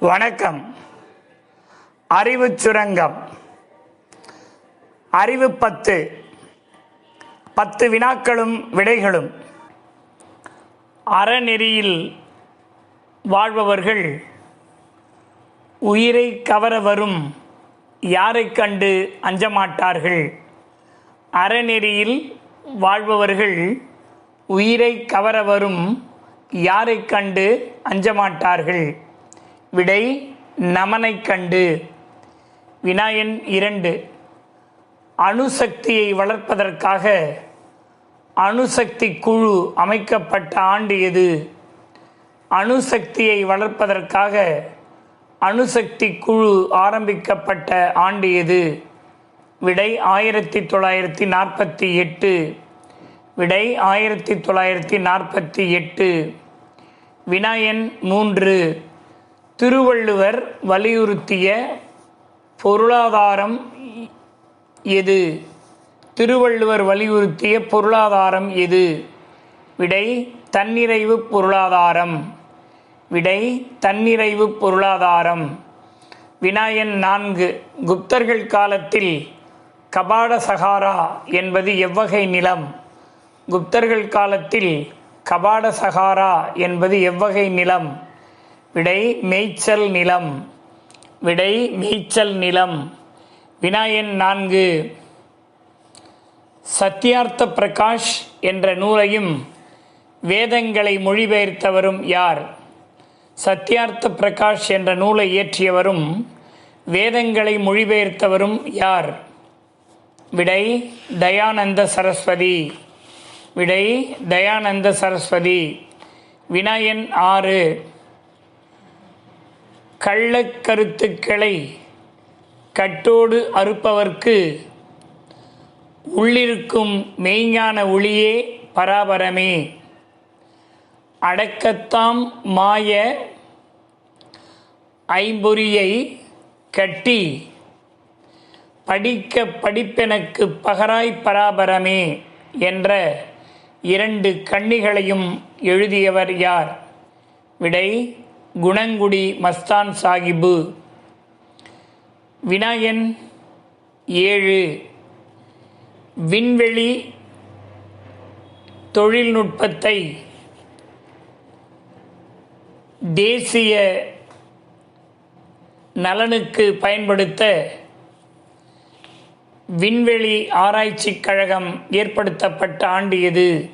வணக்கம். அறிவு சுரங்கம். அறிவு பத்து. பத்து வினாக்களும் விடைகளும். அறநெறியில் வாழ்பவர்கள் உயிரை கவர வரும் யாரைக் கண்டு அஞ்சமாட்டார்கள்? அறநெறியில் வாழ்பவர்கள் உயிரை கவர வரும் யாரைக் கண்டு அஞ்சமாட்டார்கள்? விடை நமனைக் கண்டு. வினாயன் இரண்டு. அணுசக்தியை வளர்ப்பதற்காக அணுசக்தி குழு அமைக்கப்பட்ட ஆண்டு எது? அணுசக்தியை வளர்ப்பதற்காக அணுசக்தி குழு ஆரம்பிக்கப்பட்ட ஆண்டு எது? விடை ஆயிரத்தி தொள்ளாயிரத்தி நாற்பத்தி எட்டு. விடை ஆயிரத்தி தொள்ளாயிரத்தி நாற்பத்தி எட்டு வினாயன் மூன்று. திருவள்ளுவர் வலியுறுத்திய பொருளாதாரம் எது? திருவள்ளுவர் வலியுறுத்திய பொருளாதாரம் எது? விடை தன்னிறைவு பொருளாதாரம். விடை தன்னிறைவு பொருளாதாரம். வினாயன் நான்கு குப்தர்கள் காலத்தில் கபாட சகாரா என்பது எவ்வகை நிலம்? குப்தர்கள் காலத்தில் கபாட சகாரா என்பது எவ்வகை நிலம்? விடை மேய்ச்சல் நிலம். விடை மேய்ச்சல் நிலம். வினாயன் நான்கு. சத்யார்த்த பிரகாஷ் என்ற நூலையும் வேதங்களை மொழிபெயர்த்தவரும் யார்? சத்யார்த்த பிரகாஷ் என்ற நூலை இயற்றியவரும் வேதங்களை மொழிபெயர்த்தவரும் யார்? விடை தயானந்த சரஸ்வதி. விடை தயானந்த சரஸ்வதி. வினாயன் ஆறு. கள்ளக்கருத்துக்களை கட்டோடு அறுப்பவர்க்கு உள்ளிருக்கும் மெய்ஞான ஒளியே பராபரமே. அடக்கத்தாம் மாய ஐம்பொறியை கட்டி படிக்க படிப்பெனக்கு பகராய் பராபரமே என்ற இரண்டு கண்ணிகளையும் எழுதியவர் யார்? விடை குணங்குடி மஸ்தான் சாகிபு. வினாயன் ஏழு. விண்வெளி தொழில்நுட்பத்தை தேசிய நலனுக்கு பயன்படுத்த விண்வெளி ஆராய்ச்சிக் கழகம் ஏற்படுத்தப்பட்ட ஆண்டு எது?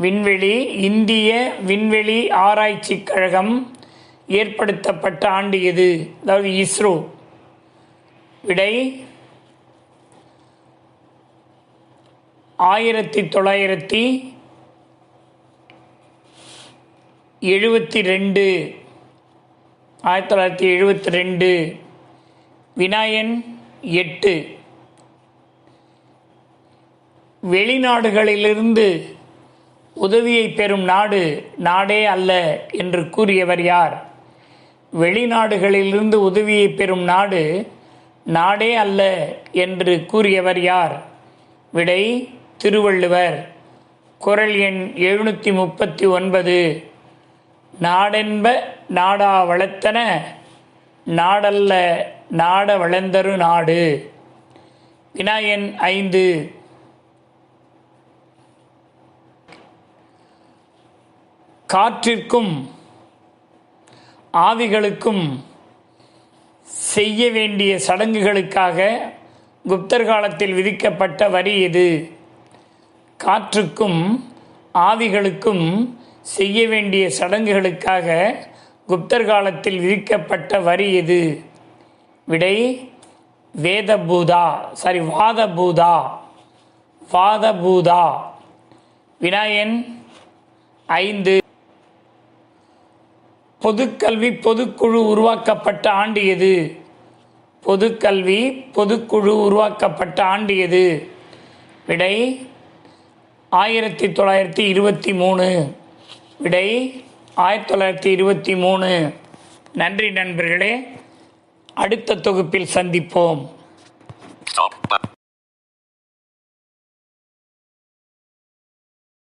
விண்வெளி இந்திய விண்வெளி ஆராய்ச்சி கழகம் ஏற்படுத்தப்பட்ட ஆண்டு எது? அதாவது இஸ்ரோ. விடை ஆயிரத்தி தொள்ளாயிரத்தி எழுபத்தி ரெண்டு. ஆயிரத்தி தொள்ளாயிரத்தி எழுபத்தி ரெண்டு. வினாயன் எட்டு. வெளிநாடுகளிலிருந்து உதவியை பெறும் நாடு நாடே அல்ல என்று கூறியவர் யார்? வெளிநாடுகளிலிருந்து உதவியை பெறும் நாடு நாடே அல்ல என்று கூறியவர் யார்? விடை திருவள்ளுவர். குரல் எண் எழுநூற்றி முப்பத்தி ஒன்பது நாடென்ப நாடா வளர்த்தன நாடல்ல நாட வளர்ந்தரு நாடு. வினாயன் ஐந்து. காற்றிற்கும் ஆவிகளுக்கும் செய்ய வேண்டிய சடங்குகளுக்காக குப்தர் காலத்தில் விதிக்கப்பட்ட வரி இது. காற்றுக்கும் ஆவிகளுக்கும் செய்ய வேண்டிய சடங்குகளுக்காக குப்தர் காலத்தில் விதிக்கப்பட்ட வரி இது. விடை வேதபூதா சாரி வாதபூதா வாதபூதா. வினாயன் ஐந்து. பொதுக்கல்வி பொதுக்குழு உருவாக்கப்பட்ட ஆண்டு எது? பொதுக்கல்வி பொதுக்குழு உருவாக்கப்பட்ட ஆண்டு எது? விடை ஆயிரத்தி தொள்ளாயிரத்தி இருபத்தி மூணு விடை ஆயிரத்தி தொள்ளாயிரத்தி இருபத்தி மூணு நன்றி நண்பர்களே. அடுத்த தொகுப்பில் சந்திப்போம். Stop.